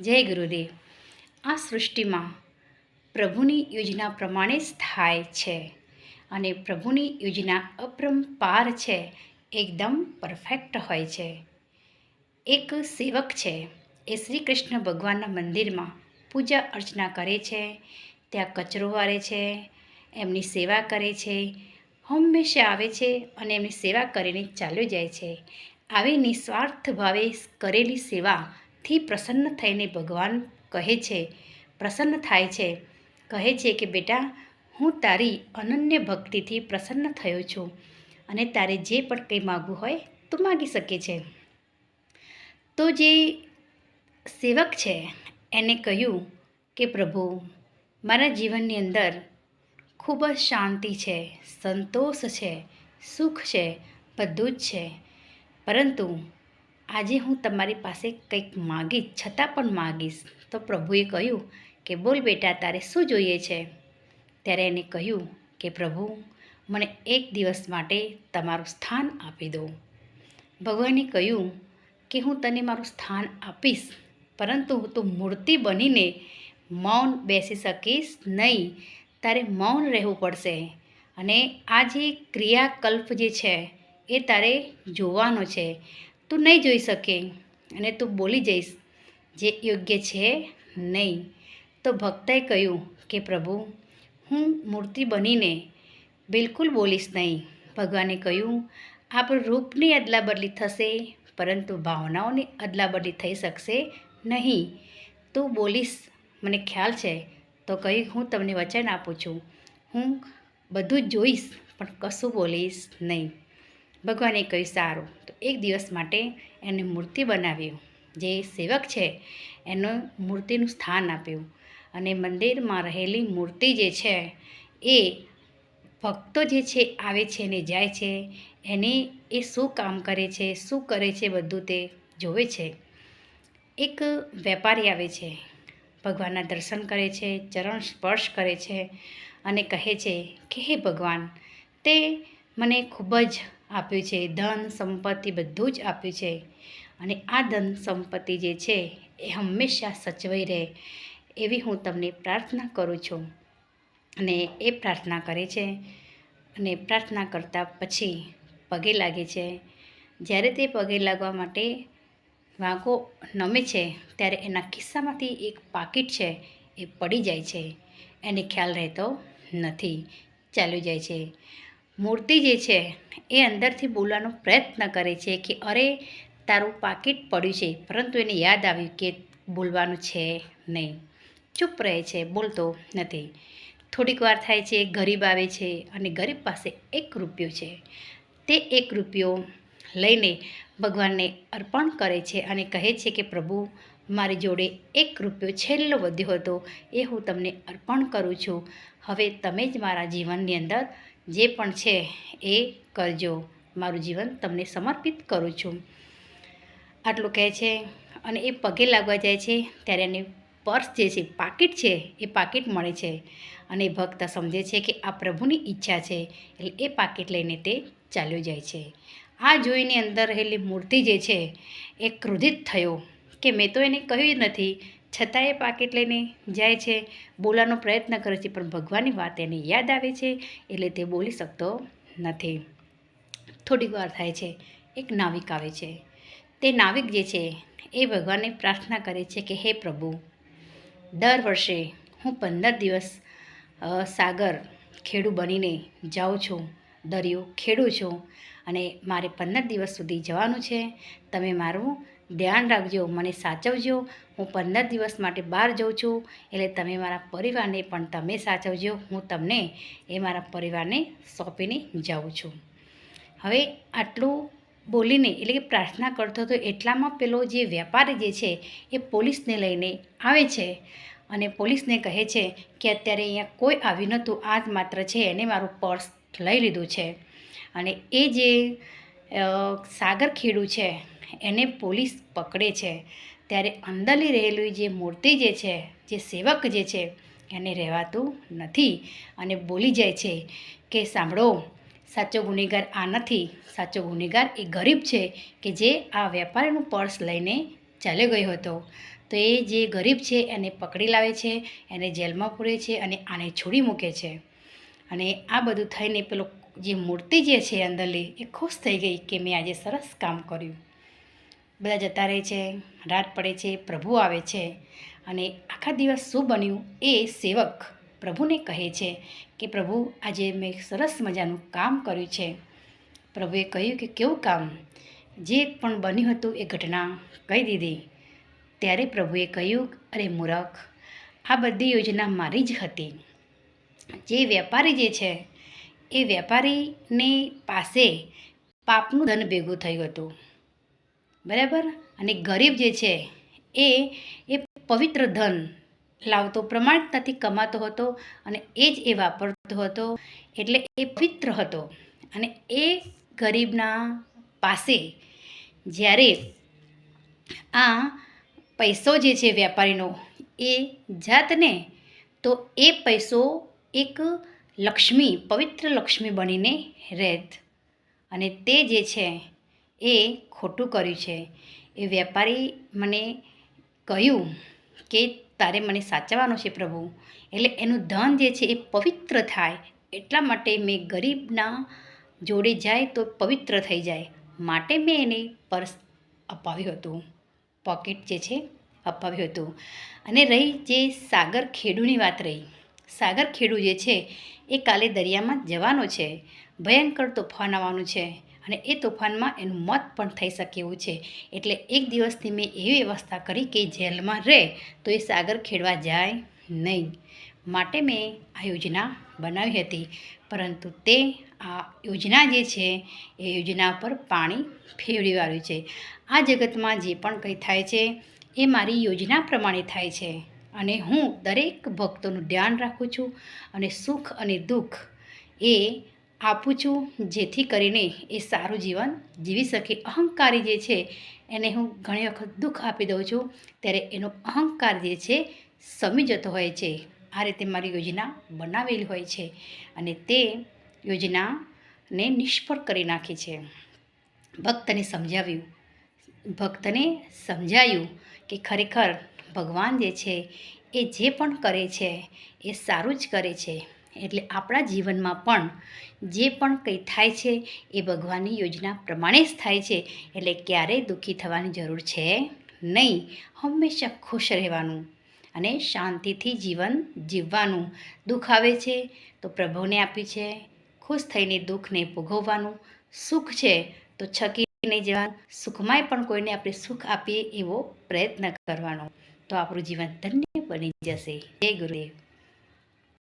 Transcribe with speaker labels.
Speaker 1: જય ગુરુદેવ. આ સૃષ્ટિમાં પ્રભુની યોજના પ્રમાણે જ થાય છે અને પ્રભુની યોજના અપરંપાર છે, એકદમ પરફેક્ટ હોય છે. એક સેવક છે, એ શ્રી કૃષ્ણ ભગવાનના મંદિરમાં પૂજા અર્ચના કરે છે, ત્યાં કચરો વારે છે, એમની સેવા કરે છે, હંમેશા આવે છે અને એમની સેવા કરીને ચાલ્યો જાય છે. આવી નિસ્વાર્થ ભાવે કરેલી સેવાથી પ્રસન્ન થઈને ભગવાન કહે છે, પ્રસન્ન થાય છે. કહે છે કે, બેટા, હું તારી અનન્ય ભક્તિથી પ્રસન્ન થયો છું અને તારે જે પણ કંઈ માગવું હોય તો માગી શકે છે. તો જે સેવક છે, એને કહ્યું કે, પ્રભુ, મારા જીવનની અંદર ખૂબ જ શાંતિ છે, સંતોષ છે, સુખ છે, બધું જ છે. પરંતુ આજે હું તમારી પાસે કંઈક માગીશ, છતાં પણ માગીશ. તો પ્રભુએ કહ્યું કે, બોલ બેટા, તારે શું જોઈએ છે? ત્યારે એને કહ્યું કે, પ્રભુ, મને એક દિવસ માટે તમારું સ્થાન આપી દો. ભગવાને કહ્યું કે, હું તને મારું સ્થાન આપીશ, પરંતુ તું મૂર્તિ બનીને મૌન બેસી શકીશ નહીં. તારે મૌન રહેવું પડશે અને આ જે ક્રિયાકલ્પ જે છે, એ તારે જોવાનો છે. તું નહીં જોઈ શકે અને તું બોલી જઈશ જે યોગ્ય છે નહીં. તો ભક્તએ કહ્યું કે પ્રભુ, હું મૂર્તિ બનીને બિલકુલ બોલીશ નહીં. ભગવાને કહ્યું, આપણું રૂપની અદલાબદલી થશે, પરંતુ ભાવનાઓની અદલાબદલી થઈ શકશે નહીં. તું બોલીશ, મને ખ્યાલ છે. તો કહી હું તમને વચન આપું છું. હું બધું જોઈશ, પણ કશું બોલીશ નહીં. ભગવાને કહ્યું, સારું. તો એક દિવસ માટે એને મૂર્તિ બનાવ્યું જે સેવક છે, એનું મૂર્તિનું સ્થાન આપ્યું અને મંદિરમાં રહેલી મૂર્તિ જે છે, એ ભક્તો જે છે, આવે છે ને જાય છે, એને એ શું કામ કરે છે, શું કરે છે બધું તે જોવે છે. એક વેપારી આવે છે, ભગવાનના દર્શન કરે છે, ચરણ સ્પર્શ કરે છે અને કહે છે કે, હે ભગવાન, તે મને ખૂબ જ આપ્યું છે. ધન સંપત્તિ બધું જ આપ્યું છે. અને આ ધન સંપત્તિ જે છે, એ હંમેશા સચવાઈ રહે એવી હું તમને પ્રાર્થના કરું છું. અને એ પ્રાર્થના કરે છે અને પ્રાર્થના કરતાં પછી પગે લાગે છે. જ્યારે તે પગે લાગવા માટે વાંકો નમે છે, ત્યારે એના ખિસ્સામાંથી એક પાકીટ છે, એ પડી જાય છે. એને ખ્યાલ રહેતો નથી. ચાલ્યું જાય છે. મૂર્તિ જે છે, એ અંદરથી બોલવાનો પ્રયત્ન કરે છે કે, અરે, તારું પાકીટ પડ્યું છે, પરંતુ એને યાદ આવ્યું કે બોલવાનું છે નહીં. ચૂપ રહે છે, બોલતો નથી. થોડીક વાર થાય છે, ગરીબ આવે છે અને ગરીબ પાસે એક રૂપિયો છે. તે એક રૂપિયો લઈને ભગવાનને અર્પણ કરે છે અને કહે છે કે, પ્રભુ, મારી જોડે એક રૂપિયો છેલ્લો વધ્યો હતો, એ હું તમને અર્પણ કરું છું. હવે તમે જ મારા જીવનની અંદર જે પણ છે એ કરજો. મારું જીવન તમને સમર્પિત કરું છું. આટલું કહે છે અને એ પગે લાગવા જાય છે ત્યારે એને પર્સ જે છે, પાકીટ છે, એ પાકીટ મળે છે. અને એ ભક્ત સમજે છે કે આ પ્રભુની ઈચ્છા છે એટલે એ પાકીટ લઈને તે ચાલ્યો જાય છે. આ જોઈને અંદર રહેલી મૂર્તિ જે છે એ ક્રોધિત થયો કે મેં તો એને કહ્યું નથી છતાં પાકીટ લઈને જાય છે, બોલવાનો પ્રયત્ન કરે છે, પણ ભગવાનની વાત એને યાદ આવે છે, એટલે તે બોલી શકતો નથી. થોડીક વાર થાય છે, એક નાવિક આવે છે. તે નાવિક જે છે, એ ભગવાનને પ્રાર્થના કરે છે કે, હે પ્રભુ, દર વર્ષે હું પંદર દિવસ સાગર ખેડૂ બનીને જાઉં છું, દરિયો ખેડું છું, અને મારે પંદર દિવસ સુધી જવાનું છે. તમે મારું ધ્યાન રાખજો, મને સાચવજો. હું પંદર દિવસ માટે બહાર જાઉં છું, એટલે તમે મારા પરિવારને પણ તમે સાચવજો. હું તમને એ મારા પરિવારને સોંપીને જાઉં છું. હવે આટલું બોલીને, એટલે કે પ્રાર્થના કરતો હતો, એટલામાં પેલો જે વેપારી જે છે, એ પોલીસને લઈને આવે છે. અને પોલીસને કહે છે કે અત્યારે અહીંયા કોઈ આવ્યું નહોતું આ જ માત્ર છે, એને મારું પર્સ લઈ લીધું છે. અને એ જે સાગર ખેડૂ છે એને પોલીસ પકડે છે. ત્યારે અંદરલી રહેલી જે મૂર્તિ જે છે, જે સેવક જે છે, એને રહેવાતું નથી અને બોલી જાય છે કે સાંભળો, સાચો ગુનેગાર આ નથી, સાચો ગુનેગાર એ ગરીબ છે કે જે આ વેપારીનું પર્સ લઈને ચાલ્યો ગયો હતો. તો એ જે ગરીબ છે એને પકડી લાવે છે, એને જેલમાં પૂરે છે અને આને છોડી મૂકે છે. અને આ બધું થઈને પેલો જે મૂર્તિ જે છે અંદરલી એ ખુશ થઈ ગઈ કે મેં આજે સરસ કામ કર્યું. બધા જતા રહે છે, રાત પડે છે, પ્રભુ આવે છે અને આખા દિવસ શું બન્યું એ સેવક પ્રભુને કહે છે કે પ્રભુ, આજે મેં સરસ મજાનું કામ કર્યું છે. પ્રભુએ કહ્યું કે કેવું કામ? જે પણ બન્યું હતું એ ઘટના કહી દીધી. ત્યારે પ્રભુએ કહ્યું, અરે મૂરખ, આ બધી યોજના મારી જ હતી. જે વેપારી જે છે, એ વેપારીની પાસે પાપનું ધન ભેગું થયું હતું. બરાબર? અને ગરીબ જે છે, એ એ પવિત્ર ધન લાવતો પ્રમાણિકતાથી કમાતો હતો અને એ જ એ વાપરતો હતો, એટલે એ પવિત્ર હતો. અને એ ગરીબના પાસે જ્યારે આ પૈસો જે છે વેપારીનો, એ જાતને, તો એ પૈસો એક લક્ષ્મી, પવિત્ર લક્ષ્મી બનીને રહેત. અને તે જે છે એ ખોટું કર્યું છે. એ વેપારી મને કહ્યું કે તારે મને સાચવવાનો છે પ્રભુ. એટલે એનું ધન જે છે એ પવિત્ર થાય. એટલા માટે મેં ગરીબના જોડે જાય તો પવિત્ર થઈ જાય. માટે મેં એને પર્સ અપાવ્યું હતું. પોકેટ જે છે અપાવ્યું હતું. અને રહી જે સાગર ખેડૂની વાત રહી. સાગર ખેડૂ જે છે એ કાલે દરિયામાં જવાનો છે. ભયંકર તોફાન આવવાનું છે. અને એ તોફાનમાં એનું મોત પણ થઈ શકે એવું છે. એટલે એક દિવસથી મેં એવી વ્યવસ્થા કરી કે જેલમાં રહે તો એ સાગર ખેડવા જાય નહીં. માટે મેં આ યોજના બનાવી હતી. પરંતુ તે આ યોજના જે છે, એ યોજના પર પાણી ફેરવી વાળ્યું છે. આ જગતમાં જે પણ કંઈ થાય છે, એ મારી યોજના પ્રમાણે થાય છે. અને હું દરેક ભક્તોનું ધ્યાન રાખું છું અને સુખ અને દુઃખ એ આપું છું, જેથી કરીને એ સારું જીવન જીવી શકે. અહંકારી જે છે, એને હું ઘણી વખત દુઃખ આપી દઉં છું. ત્યારે એનો અહંકાર જે છે, સમી જતો હોય છે. આ રીતે મારી યોજના બનાવેલી હોય છે અને તે યોજનાને નિષ્ફળ કરી નાખી છે. ભક્તને સમજાવ્યું. ભક્તને સમજાયું કે ખરેખર ભગવાન જે છે, એ જે પણ કરે છે, એ સારું જ કરે છે. એટલે આપણા જીવનમાં પણ જે પણ કંઈ થાય છે એ ભગવાનની યોજના પ્રમાણે જ થાય છે. એટલે ક્યારેય દુઃખી થવાની જરૂર છે નહીં. હંમેશા ખુશ રહેવાનું અને શાંતિથી જીવન જીવવાનું. દુઃખ આવે છે તો પ્રભુને આપ્યું છે. ખુશ થઈને દુઃખને ભોગવવાનું સુખ છે તો છકી નહીં જવાનું. સુખમાંય પણ કોઈને આપણે સુખ આપીએ એવો પ્રયત્ન કરવાનો. તો આપણું જીવન ધન્ય બની જશે. જય ગુરુદેવ.